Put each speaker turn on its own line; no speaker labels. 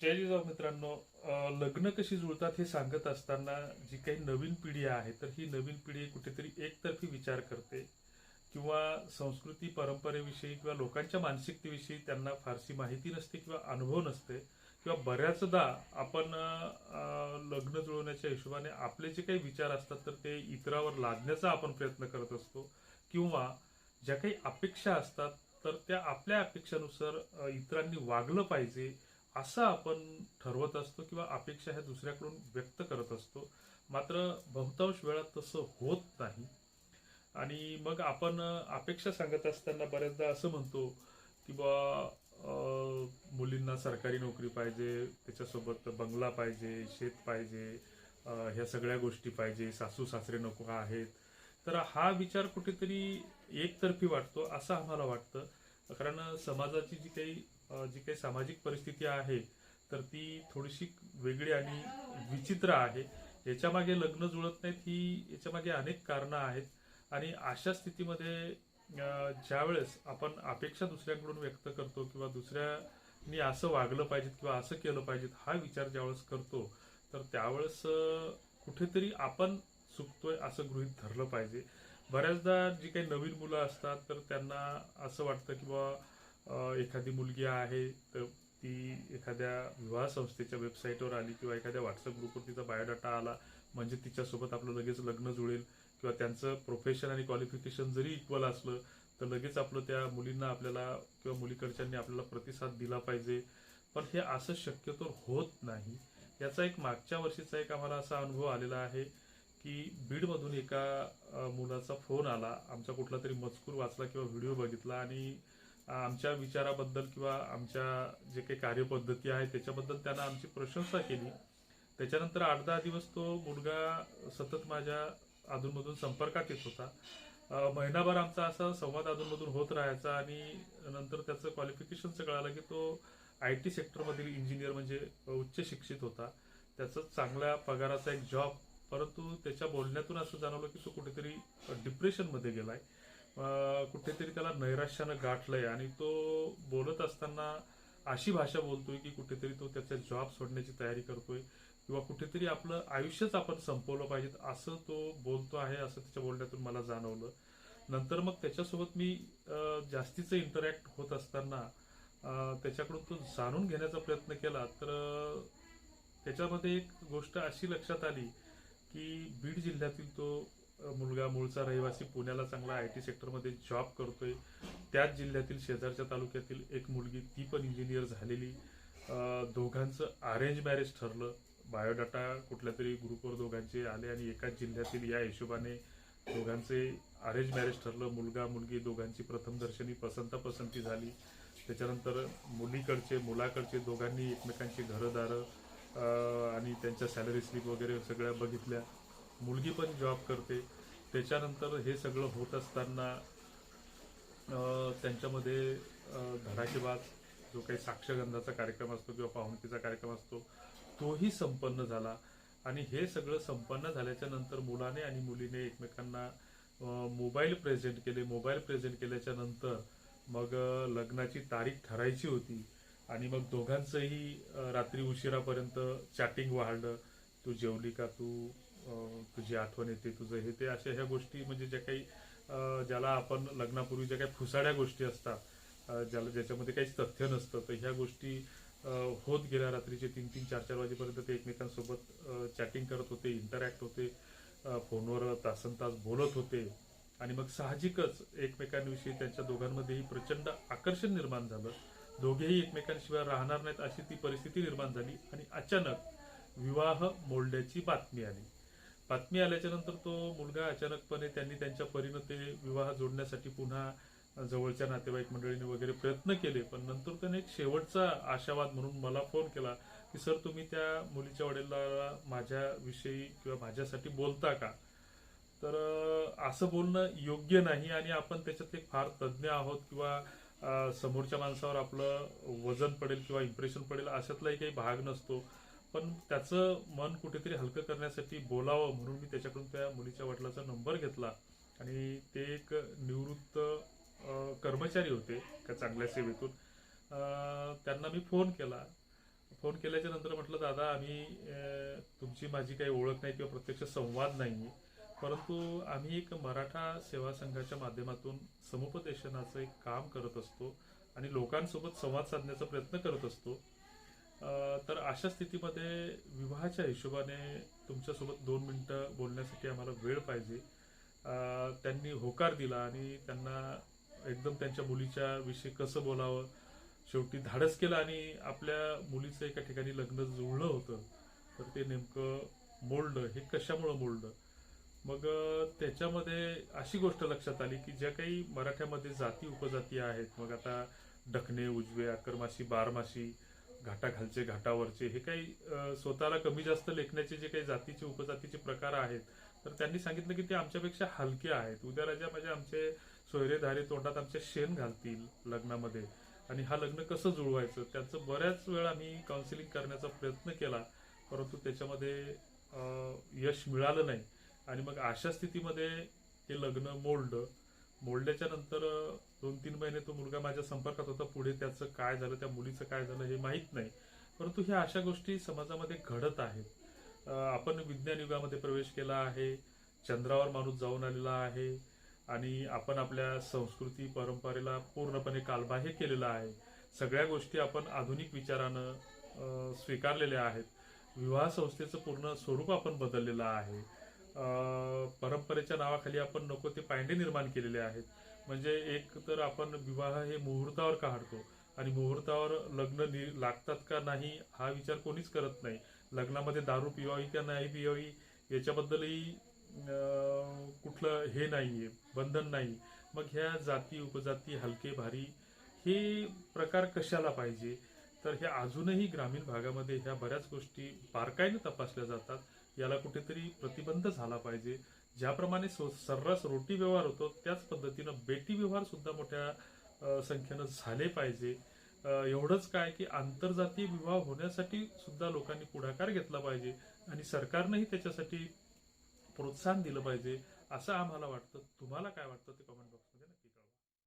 जय जिजाऊ मित्रांनो. लग्न कशी जुळतात हे सांगत असताना जी काही नवीन पिढी आहे तर ही नवीन पिढी कुठेतरी एकतर्फी विचार करते किंवा संस्कृती परंपरेविषयी किंवा लोकांच्या मानसिकतेविषयी त्यांना फारशी माहिती नसते किंवा अनुभव नसते किंवा बऱ्याचदा आपण लग्न जुळवण्याच्या हिशोबाने आपले जे काही विचार असतात तर ते इतरावर लादण्याचा आपण प्रयत्न करत असतो किंवा ज्या काही अपेक्षा असतात तर त्या आपल्या अपेक्षानुसार इतरांनी वागलं पाहिजे असं आपण ठरवत असतो किंवा अपेक्षा ह्या दुसऱ्याकडून व्यक्त करत असतो. मात्र बहुतांश वेळा तसं होत नाही. आणि मग आपण अपेक्षा सांगत असताना बऱ्याचदा असं म्हणतो की बा मुलींना सरकारी नोकरी पाहिजे त्याच्यासोबत बंगला पाहिजे शेत पाहिजे ह्या सगळ्या गोष्टी पाहिजे सासू सासरे नको आहेत. तर हा विचार कुठेतरी एकतर्फी वाटतो असं आम्हाला वाटतं. कारण समाजाची जी काही जी काही सामाजिक परिस्थिती आहे तर ती थोडीशी वेगळी आणि विचित्र आहे. याच्या मागे लग्न जुळत नाहीत ही याच्या मागे अनेक कारणं आहेत. आणि अशा स्थितीमध्ये ज्यावेळेस आपण अपेक्षा दुसऱ्याकडून व्यक्त करतो किंवा दुसऱ्यानी असं वागलं पाहिजे किंवा असं केलं पाहिजे हा विचार ज्यावेळेस करतो तर त्यावेळेस कुठेतरी आपण चुकतोय असं गृहित धरलं पाहिजे. बऱ्याचदा जी काही नवीन मुलं असतात तर त्यांना असं वाटतं की एखादी मुलगी आहे तर ती एखाद्या विवाह संस्थेच्या वेबसाईटवर आली किंवा एखाद्या व्हॉट्सअप ग्रुपवर तिचा बायोडाटा आला म्हणजे तिच्यासोबत आपलं लगेच लग्न जुळेल किंवा त्यांचं प्रोफेशन आणि क्वालिफिकेशन जरी इक्वल असलं तर लगेच आपलं त्या मुलींना आपल्याला किंवा मुलीकडच्यांनी आपल्याला प्रतिसाद दिला पाहिजे. पण हे असं शक्यतो होत नाही. याचा एक मागच्या वर्षीचा एक आम्हाला असा अनुभव आलेला आहे की बीडमधून एका मुलाचा फोन आला. आमचा कुठला तरी मजकूर वाचला किंवा व्हिडिओ बघितला आणि आमच्या विचाराबद्दल किंवा आमच्या जे काही कार्यपद्धती आहे त्याच्याबद्दल त्यानं आमची प्रशंसा केली. त्याच्यानंतर आठ दहा दिवस तो मुलगा सतत माझ्या अधूनमधून संपर्कात येत होता. महिनाभर आमचा असा संवाद अधूनमधून होत राहायचा आणि नंतर त्याचं क्वालिफिकेशनचं कळालं की तो आय टी सेक्टरमधील इंजिनियर म्हणजे उच्च शिक्षित होता. त्याचं चांगल्या पगाराचा एक जॉब परंतु त्याच्या बोलण्यातून असं जाणवलं की तो कुठेतरी डिप्रेशनमध्ये गेलाय. कुठेतरी त्याला नैराश्यानं गाठलंय आणि तो बोलत असताना अशी भाषा बोलतोय की कुठेतरी तो त्याचा जॉब सोडण्याची तयारी करतोय किंवा कुठेतरी आपलं आयुष्यच आपण संपवलं पाहिजे असं तो बोलतो आहे असं त्याच्या बोलण्यातून मला जाणवलं. नंतर मग त्याच्यासोबत मी जास्तीचं इंटरॅक्ट होत असताना त्याच्याकडून तो जाणून घेण्याचा प्रयत्न केला. तर त्याच्यामध्ये एक गोष्ट अशी लक्षात आली की बीड जिल्ह्यातील तो मुलगा मूळचा रहिवासी पुण्याला चांगला आय टी सेक्टरमध्ये जॉब करतोय. त्याच जिल्ह्यातील शेजारच्या तालुक्यातील एक मुलगी ती पण इंजिनियर झालेली. दोघांचं अरेंज मॅरेज ठरलं. बायोडाटा कुठल्या तरी ग्रुपवर दोघांचे आले आणि एकाच जिल्ह्यातील या हिशोबाने दोघांचे अरेंज मॅरेज ठरलं. मुलगा मुलगी दोघांची प्रथमदर्शनी पसंतापसंती झाली. त्याच्यानंतर मुलीकडचे मुलाकडचे दोघांनी एकमेकांची घरंदारं आणि त्यांच्या सॅलरी स्लिप वगैरे सगळ्या बघितल्या. मुलगी पण जॉब करते. त्याच्यानंतर हे सगळं होत असताना त्यांच्यामध्ये अ, धडाकेबाज जो काही साक्षगंधाचा कार्यक्रम असतो किंवा पाहुणकीचा कार्यक्रम असतो तोही संपन्न झाला. आणि हे सगळं संपन्न झाल्याच्यानंतर मुलाने आणि मुलीने एकमेकांना मोबाईल प्रेझेंट केले. मोबाईल प्रेझेंट केल्याच्यानंतर मग लग्नाची तारीख ठरायची होती आणि मग दोघांचंही रात्री उशिरापर्यंत चॅटिंग वाढलं. तू जेवली का तू? तुझी आठवण येते तुझं हे ते अशा ह्या गोष्टी म्हणजे ज्या काही ज्याला आपण लग्नापूर्वी ज्या काही फुसाड्या गोष्टी असतात ज्याला ज्याच्यामध्ये काहीच तथ्य नसतं तर ह्या गोष्टी होत गेल्या रात्रीचे तीन तीन चार चार वाजेपर्यंत ते एकमेकांसोबत चॅटिंग करत होते इंटरॅक्ट होते फोनवर तासन तास बोलत होते आणि मग साहजिकच एकमेकांविषयी त्यांच्या दोघांमध्येही प्रचंड आकर्षण निर्माण झालं. दोघेही एकमेकांशिवाय राहणार नाहीत अशी ती परिस्थिती निर्माण झाली आणि अचानक विवाह मोडल्याची बातमी आली. बातमी आल्याच्यानंतर तो मुलगा अचानकपणे त्यांनी त्यांच्या परीनं ते विवाह जोडण्यासाठी पुन्हा जवळच्या नातेवाईक मंडळीने वगैरे प्रयत्न केले पण नंतर त्याने एक शेवटचा आशावाद म्हणून मला फोन केला की सर तुम्ही त्या मुलीच्या वडिलाला माझ्याविषयी किंवा माझ्यासाठी बोलता का? तर असं बोलणं योग्य नाही आणि आपण त्याच्यात एक फार तज्ज्ञ आहोत किंवा समोरच्या माणसावर आपलं वजन पडेल किंवा इम्प्रेशन पडेल अशातलाही काही भाग नसतो. पण त्याचं मन कुठेतरी हलकं करण्यासाठी बोलावं म्हणून मी त्याच्याकडून त्या मुलीच्या वडिलाचा नंबर घेतला. आणि ते एक निवृत्त कर्मचारी होते त्या चांगल्या सेवेतून. त्यांना मी फोन केला. फोन केल्याच्यानंतर म्हटलं दादा आम्ही तुमची माझी काही ओळख नाही किंवा प्रत्यक्ष संवाद नाही परंतु आम्ही एक मराठा सेवा संघाच्या माध्यमातून समुपदेशनाचं एक काम करत असतो आणि लोकांसोबत संवाद साधण्याचा प्रयत्न करत असतो. तर अशा स्थितीमध्ये विवाहाच्या हिशोबाने तुमच्यासोबत दोन मिनटं बोलण्यासाठी आम्हाला वेळ पाहिजे. त्यांनी होकार दिला आणि त्यांना एकदम त्यांच्या मुलीच्या विषयी कसं बोलावं शेवटी धाडस केलं आणि आपल्या मुलीचं एका ठिकाणी लग्न जुळलं होतं. तर ते नेमकं मोडलं हे कशामुळं मोडलं? मग त्याच्यामध्ये अशी गोष्ट लक्षात आली की ज्या काही मराठ्यामध्ये जाती उपजाती आहेत. मग आता डखणे उजवे अकरमाशी बारमाशी घाटाखालचे घाटावरचे हे काही स्वतःला कमी जास्त लेखण्याचे जे काही जातीचे उपजातीचे प्रकार आहेत तर त्यांनी सांगितलं की ते आमच्यापेक्षा हलके आहेत. उद्या राजा म्हणजे आमचे सोयरे धारे तोंडात आमचे शेण घालतील लग्नामध्ये. आणि हा लग्न कसं जुळवायचं? त्याचं बऱ्याच वेळा आम्ही काउन्सिलिंग करण्याचा प्रयत्न केला परंतु त्याच्यामध्ये यश मिळालं नाही. आणि मग अशा स्थितीमध्ये ते लग्न मोडलं. मोडल्याच्या नंतर दोन तीन महिने तो मुलगा माझ्या संपर्कात होता. पुढे त्याचं काय झालं त्या मुलीचं काय झालं हे माहीत नाही. परंतु ह्या अशा गोष्टी समाजामध्ये घडत आहेत. आपण विज्ञान युगामध्ये प्रवेश केला आहे चंद्रावर माणूस जाऊन आलेला आहे आणि आपण आपल्या संस्कृती परंपरेला पूर्णपणे कालबाह्य केलेला आहे. सगळ्या गोष्टी आपण आधुनिक विचारानं स्वीकारलेल्या आहेत. विवाह संस्थेचं पूर्ण स्वरूप आपण बदललेलं आहे. परंपरेच्या नावाखाली आपण नको ते पायंडे निर्माण केलेले आहेत. म्हणजे एक तर आपण विवाह हे मुहूर्तावर काढतो. आणि मुहूर्तावर लग्न नि- लागतात का नाही हा विचार कोणीच करत नाही. लग्नामध्ये दारू पिवावी का नाही पिवावी याच्याबद्दलही अं, कुठलं हे नाहीये बंधन नाही. मग ह्या जाती उपजाती हलके भारी हे प्रकार कशाला पाहिजे? तर ह्या अजूनही ग्रामीण भागामध्ये ह्या बऱ्याच गोष्टी बारकाईने तपासल्या जातात. याला कुठेतरी प्रतिबंध झाला पाहिजे. ज्याप्रमाणे सर्रास रोटी व्यवहार होतो त्याच पद्धतीनं बेटी व्यवहार सुद्धा मोठ्या संख्येनं झाले पाहिजे. एवढंच काय की आंतरजातीय विवाह होण्यासाठी सुद्धा लोकांनी पुढाकार घेतला पाहिजे आणि सरकारनंही त्याच्यासाठी प्रोत्साहन दिलं पाहिजे असं आम्हाला वाटतं. तुम्हाला काय वाटतं ते कमेंट बॉक्स